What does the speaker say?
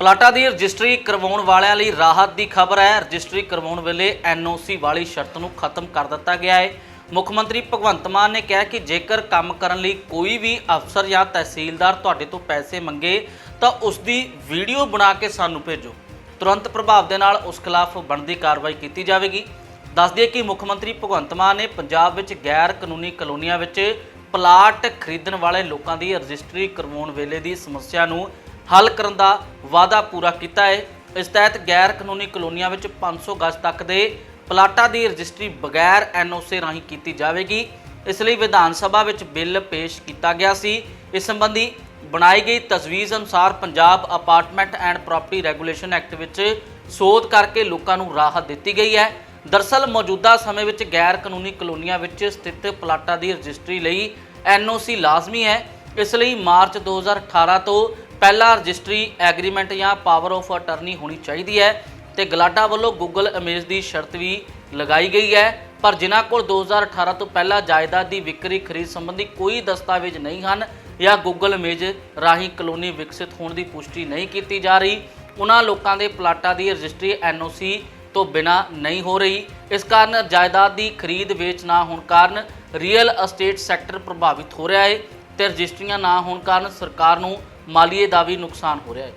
ਪਲਾਟਾਂ ਦੀ ਰਜਿਸਟਰੀ ਕਰਵਾਉਣ ਵਾਲਿਆਂ ਲਈ ਰਾਹਤ ਦੀ ਖਬਰ ਹੈ। ਰਜਿਸਟਰੀ ਕਰਵਾਉਣ ਵੇਲੇ ਐਨਓਸੀ ਵਾਲੀ ਸ਼ਰਤ ਨੂੰ ਖਤਮ ਕਰ ਦਿੱਤਾ ਗਿਆ ਹੈ। ਮੁੱਖ ਮੰਤਰੀ ਭਗਵੰਤ ਮਾਨ ਨੇ ਕਿਹਾ ਕਿ ਜੇਕਰ ਕੰਮ ਕਰਨ ਲਈ ਕੋਈ ਵੀ ਅਫਸਰ ਜਾਂ ਤਹਿਸੀਲਦਾਰ ਤੁਹਾਡੇ ਤੋਂ ਪੈਸੇ ਮੰਗੇ, ਤਾਂ ਉਸ ਦੀ ਵੀਡੀਓ ਬਣਾ ਕੇ ਸਾਨੂੰ ਭੇਜੋ। ਤੁਰੰਤ ਪ੍ਰਭਾਵ ਦੇ ਨਾਲ ਉਸ ਖਿਲਾਫ ਬਣਦੀ ਕਾਰਵਾਈ ਕੀਤੀ ਜਾਵੇਗੀ। ਦੱਸ ਦਈਏ ਕਿ ਮੁੱਖ ਮੰਤਰੀ ਭਗਵੰਤ ਮਾਨ ਨੇ ਪੰਜਾਬ ਵਿੱਚ ਗੈਰ ਕਾਨੂੰਨੀ ਕਲੋਨੀਆਂ ਵਿੱਚ ਪਲਾਟ ਖਰੀਦਣ ਵਾਲੇ ਲੋਕਾਂ ਦੀ ਰਜਿਸਟਰੀ ਕਰਵਾਉਣ ਵੇਲੇ ਦੀ ਸਮੱਸਿਆ ਨੂੰ ਹੱਲ ਕਰਨ ਦਾ ਵਾਅਦਾ ਪੂਰਾ ਕੀਤਾ ਹੈ। ਇਸ ਤਹਿਤ ਗੈਰ ਕਾਨੂੰਨੀ ਕਲੋਨੀਆਂ ਵਿੱਚ 500 ਗਜ਼ ਤੱਕ ਦੇ ਪਲਾਟਾਂ ਦੀ ਰਜਿਸਟਰੀ ਬਗੈਰ ਐਨਓਸੀ ਰਾਹੀਂ ਕੀਤੀ ਜਾਵੇਗੀ। ਇਸ ਲਈ ਵਿਧਾਨ ਸਭਾ ਵਿੱਚ ਬਿੱਲ ਪੇਸ਼ ਕੀਤਾ ਗਿਆ ਸੀ। ਇਸ ਸੰਬੰਧੀ ਬਣਾਈ ਗਈ ਤਜਵੀਜ਼ ਅਨੁਸਾਰ Punjab apartment and property regulation act ਵਿੱਚ ਸੋਧ ਕਰਕੇ ਲੋਕਾਂ ਨੂੰ ਰਾਹਤ ਦਿੱਤੀ ਗਈ ਹੈ। ਦਰਸਲ ਮੌਜੂਦਾ ਸਮੇਂ ਵਿੱਚ ਗੈਰ ਕਾਨੂੰਨੀ ਕਲੋਨੀਆਂ ਵਿੱਚ ਸਥਿਤ ਪਲਾਟਾਂ ਦੀ ਰਜਿਸਟਰੀ ਲਈ ਐਨਓਸੀ ਲਾਜ਼ਮੀ ਹੈ। ਇਸ ਲਈ ਮਾਰਚ 2018 ਤੋਂ ਪਹਿਲਾ ਰਜਿਸਟਰੀ ਐਗਰੀਮੈਂਟ ਜਾਂ ਪਾਵਰ ਆਫ ਅਟਰਨੀ ਹੋਣੀ ਚਾਹੀਦੀ ਹੈ ਤੇ ਗਲਾਡਾ ਵੱਲੋਂ ਗੂਗਲ ਇਮੇਜ ਦੀ ਸ਼ਰਤ ਵੀ ਲਗਾਈ ਗਈ ਹੈ। ਪਰ ਜਿਨ੍ਹਾਂ ਕੋਲ 2018 ਤੋਂ ਪਹਿਲਾਂ ਜਾਇਦਾਦ ਦੀ ਵਿਕਰੀ ਖਰੀਦ ਸੰਬੰਧੀ ਕੋਈ ਦਸਤਾਵੇਜ਼ ਨਹੀਂ ਹਨ ਜਾਂ ਗੂਗਲ ਇਮੇਜ ਰਾਹੀਂ ਕਲੋਨੀ ਵਿਕਸਿਤ ਹੋਣ ਦੀ ਪੁਸ਼ਟੀ ਨਹੀਂ ਕੀਤੀ ਜਾ ਰਹੀ ਉਹਨਾਂ ਲੋਕਾਂ ਦੇ ਪਲਾਟਾਂ ਦੀ ਰਜਿਸਟਰੀ ਐਨਓਸੀ ਤੋਂ ਬਿਨਾ ਨਹੀਂ ਹੋ ਰਹੀ। ਇਸ ਕਾਰਨ ਜਾਇਦਾਦ ਦੀ ਖਰੀਦ ਵੇਚ ਨਾ ਹੋਣ ਕਾਰਨ ਰੀਅਲ ਅਸਟੇਟ ਸੈਕਟਰ ਪ੍ਰਭਾਵਿਤ ਹੋ ਰਿਹਾ ਹੈ ਤੇ ਰਜਿਸਟਰੀਆਂ ਨਾ ਹੋਣ ਕਾਰਨ ਸਰਕਾਰ ਨੂੰ ਮਾਲੀਏ ਦਾ ਵੀ ਨੁਕਸਾਨ ਹੋ ਰਿਹਾ ਹੈ।